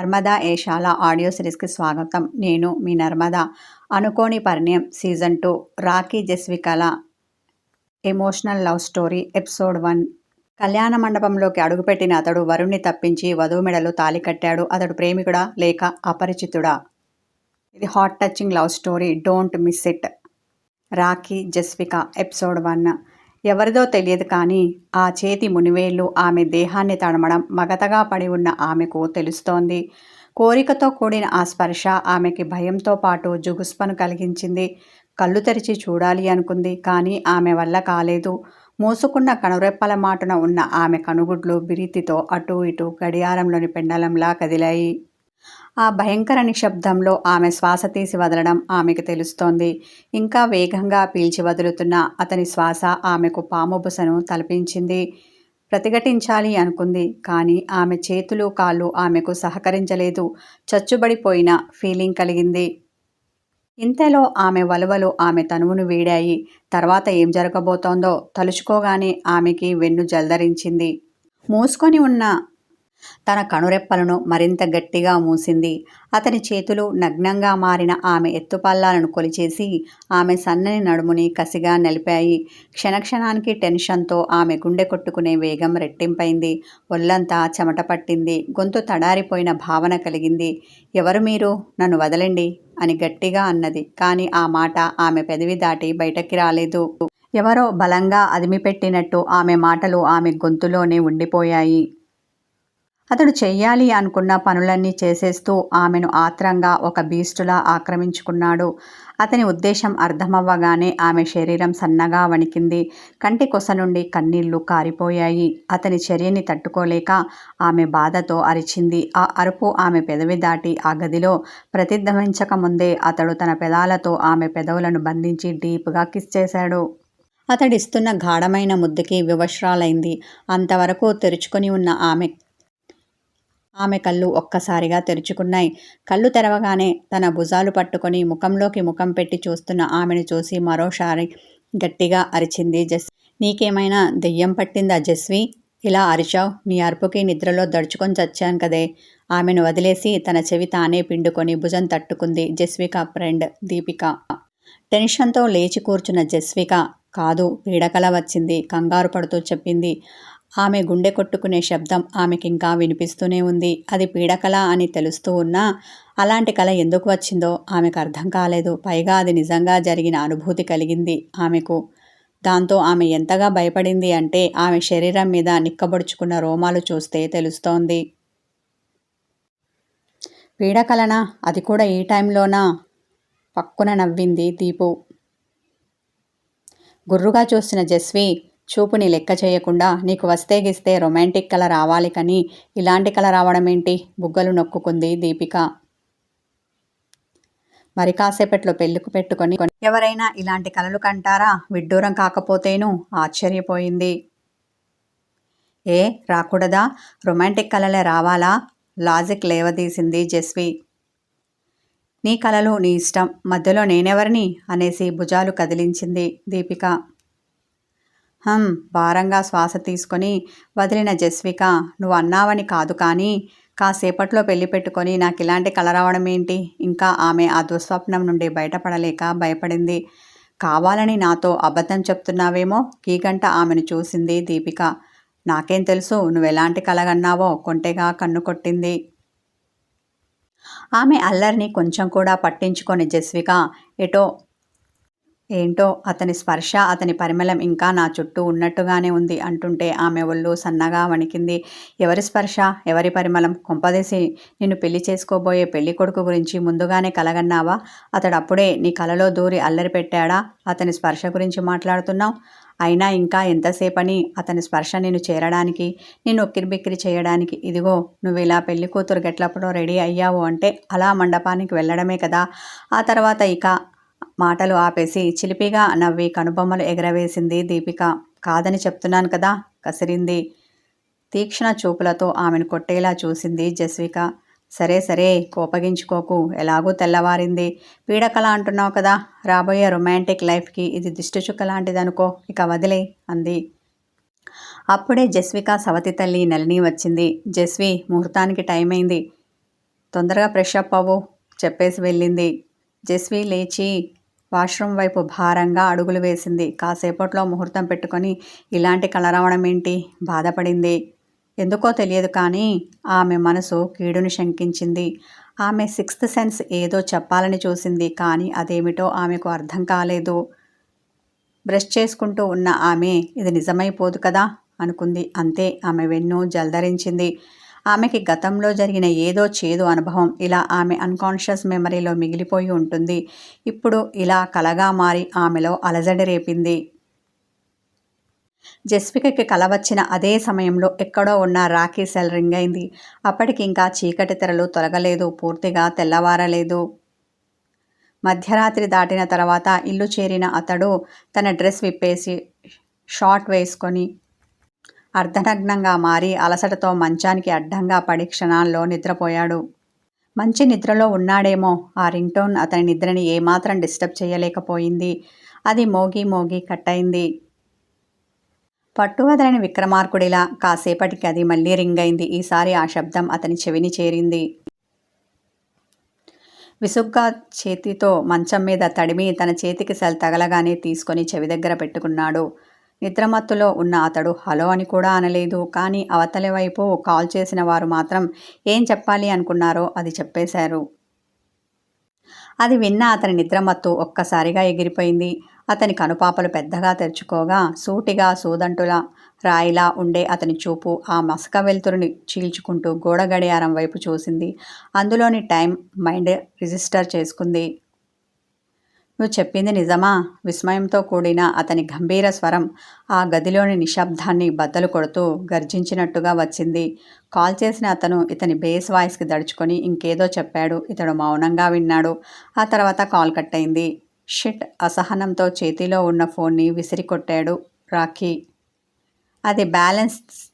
Narmada Eshala audio సిరీస్కి స్వాగతం. నేను మీ నర్మదా. అనుకోని పరిణయం season two. Rakhi జస్వికల emotional love story episode one. కళ్యాణ మండపంలోకి అడుగుపెట్టిన అతడు వరుణ్ణి తప్పించి వధువు మెడలు తాలి కట్టాడు. అతడు ప్రేమికుడా? లేక అపరిచితుడా? ఇది heart touching love story. Don't miss it. Rakhi Jasvika episode one. ఎవరిదో తెలియదు కానీ ఆ చేతి మునివేళ్ళు ఆమె దేహాన్ని తడమడం మగతగా పడి ఉన్న ఆమెకు తెలుస్తోంది. కోరికతో కూడిన ఆ స్పర్శ ఆమెకి భయంతో పాటు జుగుస్పను కలిగించింది. కళ్ళు తెరిచి చూడాలి అనుకుంది కానీ ఆమె వల్ల కాలేదు. మూసుకున్న కనురెప్పల మాటున ఉన్న ఆమె కనుగుడ్లు బిరితితో అటూ ఇటూ గడియారంలోని పెండలంలా కదిలాయి. ఆ భయంకర నిశ్శబ్దంలో ఆమె శ్వాస తీసి వదలడం ఆమెకు తెలుస్తోంది. ఇంకా వేగంగా పీల్చి వదులుతున్న అతని శ్వాస ఆమెకు పాముబుసను తలపించింది. ప్రతిఘటించాలి అనుకుంది కానీ ఆమె చేతులు కాళ్ళు ఆమెకు సహకరించలేదు. చచ్చుబడిపోయిన ఫీలింగ్ కలిగింది. ఇంతలో ఆమె వలవలు ఆమె తనువును వీడాయి. తర్వాత ఏం జరగబోతోందో తలుచుకోగానే ఆమెకి వెన్ను జల్దరించింది. మూసుకొని ఉన్న తన కనురెప్పలను మరింత గట్టిగా మూసింది. అతని చేతులు నగ్నంగా మారిన ఆమె ఎత్తుపల్లాలను కొలిచేసి ఆమె సన్నని నడుముని కసిగా నిలిపాయి. క్షణక్షణానికి టెన్షన్తో ఆమె గుండె కొట్టుకునే వేగం రెట్టింపైంది. ఒళ్ళంతా చెమట పట్టింది. గొంతు తడారిపోయిన భావన కలిగింది. ఎవరు మీరు? నన్ను వదలండి అని గట్టిగా అన్నది. కానీ ఆ మాట ఆమె పెదవి దాటి బయటకి రాలేదు. ఎవరో బలంగా అదిమిపెట్టినట్టు ఆమె మాటలు ఆమె గొంతులోనే ఉండిపోయాయి. అతడు చెయ్యాలి అనుకున్న పనులన్నీ చేసేస్తూ ఆమెను ఆత్రంగా ఒక బీస్టులా ఆక్రమించుకున్నాడు. అతని ఉద్దేశం అర్థమవ్వగానే ఆమె శరీరం సన్నగా వణికింది. కంటి కొస నుండి కన్నీళ్ళు కారిపోయాయి. అతని చర్యని తట్టుకోలేక ఆమె బాధతో అరిచింది. ఆ అరుపు ఆమె పెదవి దాటి ఆ గదిలో ప్రతిధ్వనించకముందే అతడు తన పెదాలతో ఆమె పెదవులను బంధించి డీప్గా కిస్ చేశాడు. అతడిస్తున్న గాఢమైన ముద్దుకి వివశ్రాలైంది. అంతవరకు తెరుచుకొని ఉన్న ఆమె ఆమె కళ్ళు ఒక్కసారిగా తెరుచుకున్నాయి. కళ్ళు తెరవగానే తన భుజాలు పట్టుకొని ముఖంలోకి ముఖం పెట్టి చూస్తున్న ఆమెను చూసి మరోసారి గట్టిగా అరిచింది జస్. నీకేమైనా దెయ్యం పట్టిందా జస్వి? ఇలా అరిచావు. నీ అరుపుకి నిద్రలో దడుచుకొని చచ్చాను కదే. ఆమెను వదిలేసి తన చెవి తానే పిండుకొని భుజం తట్టుకుంది జస్విక ఫ్రెండ్ దీపిక. టెన్షన్తో లేచి కూర్చున్న జస్విక కాదు పీడకల వచ్చింది. కంగారు పడుతూ చెప్పింది. ఆమె గుండె కొట్టుకునే శబ్దం ఆమెకింకా వినిపిస్తూనే ఉంది. అది పీడకల అని తెలుస్తూ ఉన్నా అలాంటి కళ ఎందుకు వచ్చిందో ఆమెకు అర్థం కాలేదు. పైగా అది నిజంగా జరిగిన అనుభూతి కలిగింది ఆమెకు. దాంతో ఆమె ఎంతగా భయపడింది అంటే ఆమె శరీరం మీద నిక్కబొడుచుకున్న రోమాలు చూస్తే తెలుస్తోంది. పీడకలనా? అది కూడా ఈ టైంలోనా? పక్కున నవ్వింది దీపు. గుర్రుగా చూసిన జస్వి చూపుని లెక్క చేయకుండా నీకు వస్తే గిస్తే రొమాంటిక్ కళ రావాలి కానీ ఇలాంటి కళ రావడం ఏంటి? బుగ్గలు నొక్కుకుంది దీపిక. మరి కాసేపట్లో పెళ్ళికు పెట్టుకొని ఎవరైనా ఇలాంటి కళలు కంటారా? విడ్డూరం కాకపోతేను ఆశ్చర్యపోయింది. ఏ రాకూడదా? రొమాంటిక్ కళలే రావాలా? లాజిక్ లేవదీసింది జస్వి. నీ కళలు నీ ఇష్టం మధ్యలో నేనెవరిని? అనేసి భుజాలు కదిలించింది దీపిక. హం భారంగా శ్వాస తీసుకొని వదిలిన జస్విక నువ్వు అన్నావని కాదు కానీ కాసేపట్లో పెళ్ళి పెట్టుకొని నాకు ఇలాంటి కల రావడం ఏంటి? ఇంకా ఆమె ఆ దుస్వప్నం నుండి బయటపడలేక భయపడింది. కావాలని నాతో అబద్ధం చెప్తున్నావేమో? కీగంట ఆమెను చూసింది దీపిక. నాకేం తెలుసు నువ్వు ఎలాంటి కలగన్నావో? కొంటెగా కన్ను కొట్టింది. ఆమె అల్లరిని కొంచెం కూడా పట్టించుకొని జస్విక ఎటో ఏంటో అతని స్పర్శ అతని పరిమళం ఇంకా నా చుట్టూ ఉన్నట్టుగానే ఉంది అంటుంటే ఆమె ఒళ్ళు సన్నగా వణికింది. ఎవరి స్పర్శ? ఎవరి పరిమళం? కొంపదేసి నిన్ను పెళ్ళి చేసుకోబోయే పెళ్ళి కొడుకు గురించి ముందుగానే కలగన్నావా? అతడు అప్పుడే నీ కలలో దూరి అల్లరి పెట్టాడా? అతని స్పర్శ గురించి మాట్లాడుతున్నావు? అయినా ఇంకా ఎంతసేపని అతని స్పర్శ నేను చేరడానికి నేను ఉక్కిరిబిక్కిరి చేయడానికి? ఇదిగో నువ్వు ఇలా పెళ్ళి కూతురు గెట్లప్పుడో రెడీ అయ్యావు అంటే అలా మండపానికి వెళ్ళడమే కదా. ఆ తర్వాత ఇక మాటలు ఆపేసి చిలిపిగా నవ్వి కనుబొమ్మలు ఎగరవేసింది దీపిక. కాదని చెప్తున్నాను కదా కసిరింది. తీక్షణ చూపులతో ఆమెను కొట్టేలా చూసింది జస్విక. సరే సరే కోపగించుకోకు ఎలాగూ తెల్లవారింది. పీడకల అంటున్నావు కదా రాబోయే రొమాంటిక్ లైఫ్కి ఇది దిష్టిచుక్క లాంటిదనుకో ఇక వదిలే అంది. అప్పుడే జస్విక సవతి తల్లి నలిని వచ్చింది. జస్వి ముహూర్తానికి టైం అయింది తొందరగా ఫ్రెష్ అప్ అవ్వు చెప్పేసి వెళ్ళింది. జస్వి లేచి వాష్రూమ్ వైపు భారంగా అడుగులు వేసింది. కాసేపట్లో ముహూర్తం పెట్టుకొని ఇలాంటి కలరవడం ఏంటి? బాధపడింది. ఎందుకో తెలియదు కానీ ఆమె మనసు కీడుని శంకించింది. ఆమె సిక్స్త్ సెన్స్ ఏదో చెప్పాలని చూసింది కానీ అదేమిటో ఆమెకు అర్థం కాలేదు. బ్రష్ చేసుకుంటూ ఉన్న ఆమె ఇది నిజమైపోదు కదా? అనుకుంది. అంతే ఆమె వెన్ను జల్దరించింది. ఆమెకి గతంలో జరిగిన ఏదో చేదు అనుభవం ఇలా ఆమె అన్కాన్షియస్ మెమరీలో మిగిలిపోయి ఉంటుంది. ఇప్పుడు ఇలా కలగా మారి ఆమెలో అలజడి రేపింది. జస్వికకి కల వచ్చిన అదే సమయంలో ఎక్కడో ఉన్న రాఖీ సెల్ రింగ్ అయింది. అప్పటికి ఇంకా చీకటి తెరలు తొలగలేదు పూర్తిగా తెల్లవారలేదు. మధ్యరాత్రి దాటిన తర్వాత ఇల్లు చేరిన అతడు తన డ్రెస్ విప్పేసి షార్ట్ వేసుకొని అర్ధనగ్నంగా మారి అలసటతో మంచానికి అడ్డంగా పడి క్షణాల్లో నిద్రపోయాడు. మంచి నిద్రలో ఉన్నాడేమో. ఆ రింగ్టోన్ అతని నిద్రని ఏమాత్రం డిస్టర్బ్ చేయలేకపోయింది. అది మోగి మోగి కట్టయింది. పట్టువదలని విక్రమార్కుడిలా కాసేపటికి అది మళ్ళీ రింగ్ అయింది ఈసారి ఆ శబ్దం అతని చెవిని చేరింది. విసుగ్గా చేతితో మంచం మీద తడిమి తన చేతికి సెల్ తగలగానే తీసుకొని చెవి దగ్గర పెట్టుకున్నాడు. నిద్రమత్తులో ఉన్న అతడు హలో అని కూడా అనలేదు. కానీ అవతలి వైపు కాల్ చేసిన వారు మాత్రం ఏం చెప్పాలి అనుకున్నారో అది చెప్పేశారు. అది విన్న అతని నిద్రమత్తు ఒక్కసారిగా ఎగిరిపోయింది. అతని కనుపాపలు పెద్దగా తెరుచుకోగా సూటిగా సూదంటులా రాయిలా ఉండే అతని చూపు ఆ మసక వెలుతురుని చీల్చుకుంటూ గోడ గడియారం వైపు చూసింది. అందులోని టైం మైండ్ రిజిస్టర్ చేసుకుంది. నువ్వు చెప్పింది నిజమా? విస్మయంతో కూడిన అతని గంభీర స్వరం ఆ గదిలోని నిశ్శబ్దాన్ని బద్దలు కొడుతూ గర్జించినట్టుగా వచ్చింది. కాల్ చేసిన అతను ఇతని బేస్ వాయిస్కి దడుచుకొని ఇంకేదో చెప్పాడు. ఇతడు మౌనంగా విన్నాడు. ఆ తర్వాత కాల్ కట్ అయింది షిట్ అసహనంతో చేతిలో ఉన్న ఫోన్ని విసిరికొట్టాడు రాఖీ. అది బ్యాలెన్స్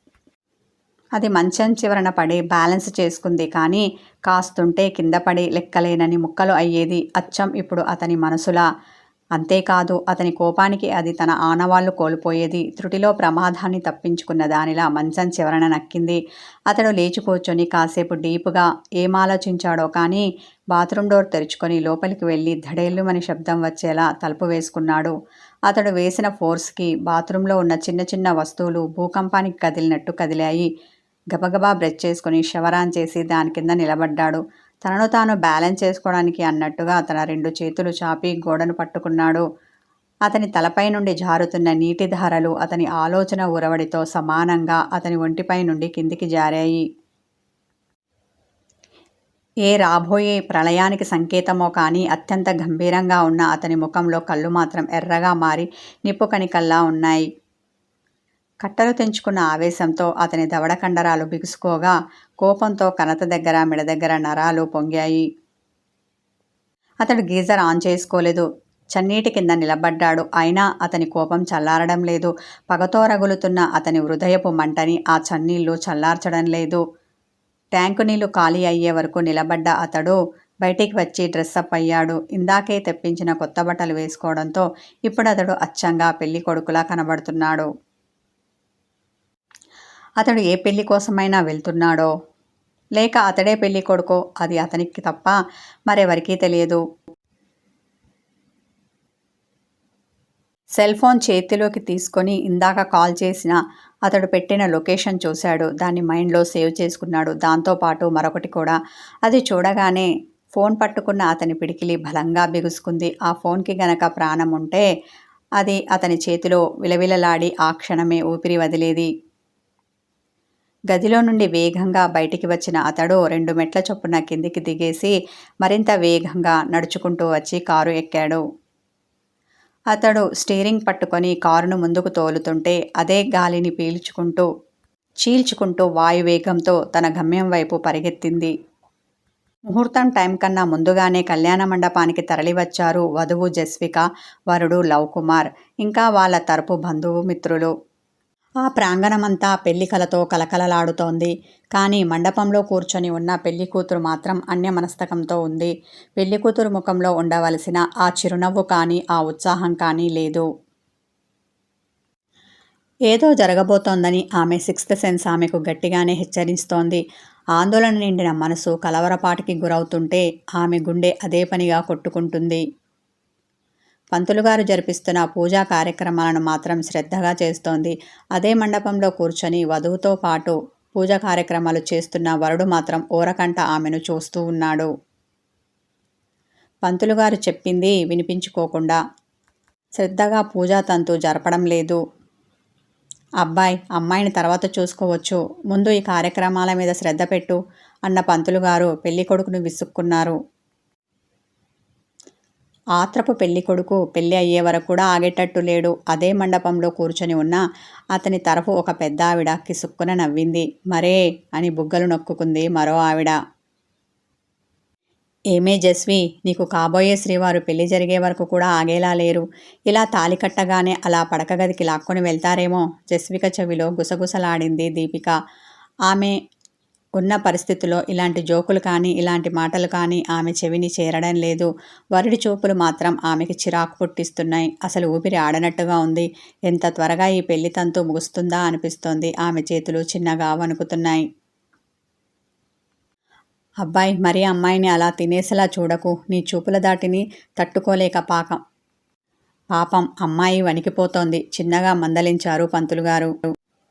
అది మంచం చివరన పడి బ్యాలెన్స్ చేసుకుంది కానీ కాస్తుంటే కింద పడి లెక్కలేనని ముక్కలు అయ్యేది అచ్చం ఇప్పుడు అతని మనసులా. అంతేకాదు అతని కోపానికి అది తన ఆనవాళ్ళు కోల్పోయేది. త్రుటిలో ప్రమాదాన్ని తప్పించుకున్న దానిలా మంచం చివరన నక్కింది. అతడు లేచి కూర్చొని కాసేపు డీప్గా ఏం ఆలోచించాడో కానీ బాత్రూమ్ డోర్ తెరుచుకొని లోపలికి వెళ్ళి ధడేళ్ళుమని శబ్దం వచ్చేలా తలుపు వేసుకున్నాడు. అతడు వేసిన ఫోర్స్కి బాత్రూంలో ఉన్న చిన్న చిన్న వస్తువులు భూకంపానికి కదిలినట్టు కదిలాయి. గబగబా బ్రష్ చేసుకుని శవరాన్ చేసి దాని కింద నిలబడ్డాడు. తనను తాను బ్యాలెన్స్ చేసుకోవడానికి అన్నట్టుగా తన రెండు చేతులు చాపి గోడను పట్టుకున్నాడు. అతని తలపై నుండి జారుతున్న నీటి ధారలు అతని ఆలోచన ఉరవడితో సమానంగా అతని ఒంటిపై నుండి కిందికి జారాయి. ఏ రాబోయే ప్రళయానికి సంకేతమో కానీ అత్యంత గంభీరంగా ఉన్న అతని ముఖంలో కళ్ళు మాత్రం ఎర్రగా మారి నిప్పు కణికల్లా ఉన్నాయి. కట్టలు తెంచుకున్న ఆవేశంతో అతని దవడ కండరాలు బిగుసుకోగా కోపంతో కనత దగ్గర మెడ దగ్గర నరాలు పొంగాయి. అతడు గీజర్ ఆన్ చేసుకోలేదు. చన్నీటి కింద నిలబడ్డాడు. అయినా అతని కోపం చల్లారడం లేదు. పగతో రగులుతున్న అతని హృదయపు మంటని ఆ చన్నీళ్ళు చల్లార్చడం లేదు. ట్యాంకు నీళ్ళు ఖాళీ అయ్యే వరకు నిలబడ్డ అతడు బయటికి వచ్చి డ్రెస్అప్ అయ్యాడు. ఇందాకే తెప్పించిన కొత్త బట్టలు వేసుకోవడంతో ఇప్పుడు అతడు అచ్చంగా పెళ్ళి కొడుకులా కనబడుతున్నాడు. అతడు ఏ పెళ్ళి కోసమైనా వెళ్తున్నాడో? లేక అతడే పెళ్ళి కొడుకో? అది అతనికి తప్ప మరెవరికీ తెలియదు. సెల్ ఫోన్ చేతిలోకి తీసుకొని ఇందాక కాల్ చేసిన అతడు పెట్టిన లొకేషన్ చూశాడు. దాన్ని మైండ్లో సేవ్ చేసుకున్నాడు. దాంతోపాటు మరొకటి కూడా. అది చూడగానే ఫోన్ పట్టుకున్న అతని పిడికిలి బలంగా బిగుసుకుంది. ఆ ఫోన్కి గనక ప్రాణం ఉంటే అది అతని చేతిలో విలవిలలాడి ఆ క్షణమే ఊపిరి వదిలేది. గదిలో నుండి వేగంగా బయటికి వచ్చిన అతడు రెండు మెట్ల చొప్పున కిందికి దిగేసి మరింత వేగంగా నడుచుకుంటూ వచ్చి కారు ఎక్కాడు. అతడు స్టీరింగ్ పట్టుకొని కారును ముందుకు తోలుతుంటే అదే గాలిని పీల్చుకుంటూ చీల్చుకుంటూ వాయువేగంతో తన గమ్యం వైపు పరిగెత్తింది. ముహూర్తం టైం కన్నా ముందుగానే కళ్యాణ మండపానికి తరలివచ్చారు వధువు జస్విక వరుడు లవ్ కుమార్ ఇంకా వాళ్ళ తరపు బంధువు మిత్రులు. ఆ ప్రాంగణమంతా పెళ్ళి కలతో కలకలలాడుతోంది. కానీ మండపంలో కూర్చొని ఉన్న పెళ్ళి కూతురు మాత్రం అన్యమనస్తకంతో ఉంది. పెళ్ళి కూతురు ముఖంలో ఉండవలసిన ఆ చిరునవ్వు కానీ ఆ ఉత్సాహం కానీ లేదు. ఏదో జరగబోతోందని ఆమె సిక్స్త్ సెన్స్ ఆమెకు గట్టిగానే హెచ్చరిస్తోంది. ఆందోళన నిండిన మనసు కలవరపాటికి గురవుతుంటే ఆమె గుండె అదే పనిగా కొట్టుకుంటుంది. పంతులుగారు జరిపిస్తున్న పూజా కార్యక్రమాలను మాత్రం శ్రద్ధగా చేస్తోంది. అదే మండపంలో కూర్చొని వధువుతో పాటు పూజ కార్యక్రమాలు చేస్తున్న వరుడు మాత్రం ఓరకంట ఆమెను చూస్తూ ఉన్నాడు. పంతులుగారు చెప్పింది వినిపించుకోకుండా శ్రద్ధగా పూజా తంతు జరపడం లేదు. అబ్బాయి అమ్మాయిని తర్వాత చూసుకోవచ్చు. ముందు ఈ కార్యక్రమాల మీద శ్రద్ధ పెట్టు అన్న పంతులు గారు పెళ్ళి కొడుకును విసుక్కున్నారు. ఆత్రపు పెళ్ళి కొడుకు పెళ్ళి అయ్యే వరకు కూడా ఆగేటట్టు లేడు. అదే మండపంలో కూర్చొని ఉన్న అతని తరఫు ఒక పెద్ద ఆవిడ కిసుక్కున నవ్వింది. మరే అని బుగ్గలు నొక్కుకుంది మరో ఆవిడ. ఏమే జస్వి నీకు కాబోయే శ్రీవారు పెళ్ళి జరిగే వరకు కూడా ఆగేలా లేరు. ఇలా తాలి కట్టగానే అలా పడక గదికి లాక్కొని వెళ్తారేమో జస్విక చెవిలో గుసగుసలాడింది దీపిక. ఆమె ఉన్న పరిస్థితిలో ఇలాంటి జోకులు కానీ ఇలాంటి మాటలు కానీ ఆమె చెవిని చేరడం లేదు. వరుడి చూపులు మాత్రం ఆమెకి చిరాకు పుట్టిస్తున్నాయి. అసలు ఊపిరి ఆడనట్టుగా ఉంది. ఎంత త్వరగా ఈ పెళ్ళి తంతు ముగుస్తుందా అనిపిస్తోంది. ఆమె చేతులు చిన్నగా వణుకుతున్నాయి. అబ్బాయి మరి అమ్మాయిని అలా తినేసేలా చూడకు. నీ చూపుల దాటిని తట్టుకోలేక పాకం. పాపం అమ్మాయి వణికిపోతోంది. చిన్నగా మందలించారు పంతులుగారు.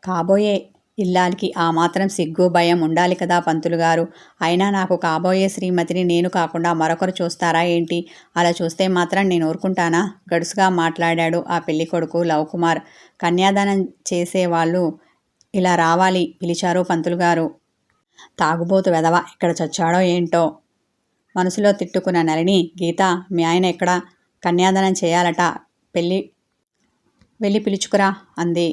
కాబోయే ఇల్లాలికి ఆ మాత్రం సిగ్గు భయం ఉండాలి కదా పంతులు గారు. అయినా నాకు కాబోయే శ్రీమతిని నేను కాకుండా మరొకరు చూస్తారా ఏంటి? అలా చూస్తే మాత్రం నేను ఊరుకుంటానా? గడుసుగా మాట్లాడాడు ఆ పెళ్ళి కొడుకు లవ్ కుమార్. కన్యాదానం చేసేవాళ్ళు ఇలా రావాలి పిలిచారు పంతులు గారు. తాగుబోతు వెదవ ఇక్కడ చచ్చాడో ఏంటో? మనసులో తిట్టుకున్న నలిని గీత మీ ఆయన ఎక్కడ? కన్యాదానం చేయాలట పెళ్ళి వెళ్ళి పిలుచుకురా అంది.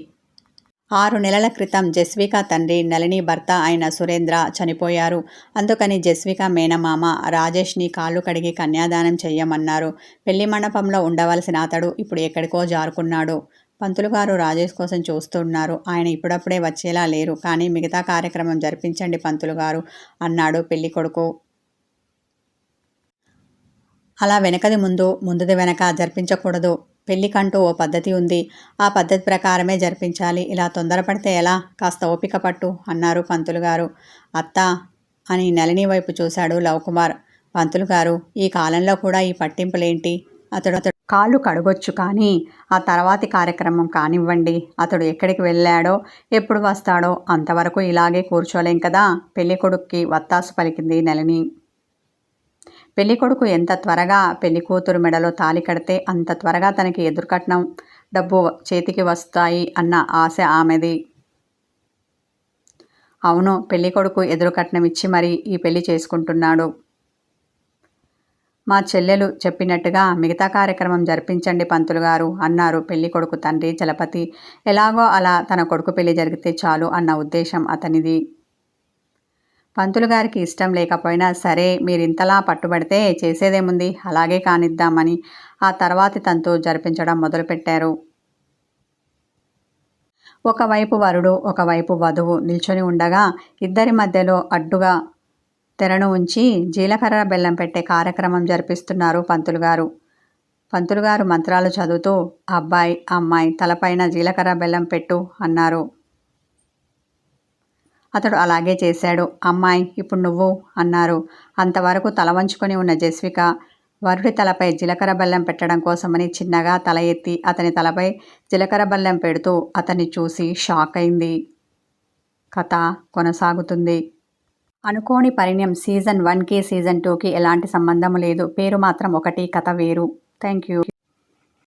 ఆరు నెలల క్రితం జస్విక తండ్రి నలిని భర్త అయిన సురేంద్ర చనిపోయారు. అందుకని జస్విక మేనమామ రాజేష్ని కాళ్ళు కడిగి కన్యాదానం చెయ్యమన్నారు. పెళ్ళి మండపంలో ఉండవలసిన అతడు ఇప్పుడు ఎక్కడికో జారుకున్నాడు. పంతులు గారు రాజేష్ కోసం చూస్తున్నారు. ఆయన ఇప్పుడప్పుడే వచ్చేలా లేరు. కానీ మిగతా కార్యక్రమం జరిపించండి పంతులు గారు అన్నాడు పెళ్ళి కొడుకు. అలా వెనకది ముందు ముందుది వెనక జరిపించకూడదు. పెళ్ళికంటూ ఓ పద్ధతి ఉంది. ఆ పద్ధతి ప్రకారమే జరిపించాలి. ఇలా తొందరపడితే ఎలా? కాస్త ఓపిక పట్టు అన్నారు పంతులు గారు. అత్త అని నలిని వైపు చూశాడు లవకుమార్. పంతులు గారు ఈ కాలంలో కూడా ఈ పట్టింపులేంటి? అతడు అతడు కాళ్ళు కడగొచ్చు కానీ ఆ తర్వాతి కార్యక్రమం కానివ్వండి. అతడు ఎక్కడికి వెళ్ళాడో ఎప్పుడు వస్తాడో అంతవరకు ఇలాగే కూర్చోలేం కదా? పెళ్ళికొడుక్కి వత్తాసు పలికింది నలిని పెళ్ళి కొడుకు ఎంత త్వరగా పెళ్ళి కూతురు మెడలో తాలి కడితే అంత త్వరగా తనకి ఎదురుకట్నం డబ్బు చేతికి వస్తాయి అన్న ఆశ ఆమెది. అవును పెళ్ళి కొడుకు ఎదురుకట్నం ఇచ్చి మరి ఈ పెళ్ళి చేసుకుంటున్నాడు. మా చెల్లెలు చెప్పినట్టుగా మిగతా కార్యక్రమం జరిపించండి పంతులు గారు అన్నారు పెళ్ళి కొడుకు తండ్రి చలపతి ఎలాగో అలా తన కొడుకు పెళ్ళి జరిగితే చాలు అన్న ఉద్దేశం అతనిది. పంతులు గారికి ఇష్టం లేకపోయినా సరే మీరింతలా పట్టుబడితే చేసేదేముంది? అలాగే కానిద్దామని ఆ తర్వాతి తంతు జరిపించడం మొదలుపెట్టారు. ఒకవైపు వరుడు ఒకవైపు వధువు నిల్చొని ఉండగా ఇద్దరి మధ్యలో అడ్డుగా తెరను ఉంచి జీలకర్ర బెల్లం పెట్టే కార్యక్రమం జరిపిస్తున్నారు పంతులు గారు. పంతులు గారు మంత్రాలు చదువుతూ అబ్బాయి అమ్మాయి తలపైన జీలకర్ర బెల్లం పెట్టు అన్నారు. అతడు అలాగే చేశాడు. అమ్మాయి ఇప్పుడు నువ్వు? అన్నారు. అంతవరకు తల వంచుకొని ఉన్న జస్విక వరుడి తలపై జీలకర్ర బెల్లం పెట్టడం కోసమని చిన్నగా తల ఎత్తి అతని తలపై జీలకర్ర బెల్లం పెడుతూ అతన్ని చూసి షాక్ అయింది. కథ కొనసాగుతుంది. అనుకోని పరిణయం సీజన్ వన్కి సీజన్ టూకి ఎలాంటి సంబంధం లేదు. పేరు మాత్రం ఒకటి కథ వేరు. Thank you.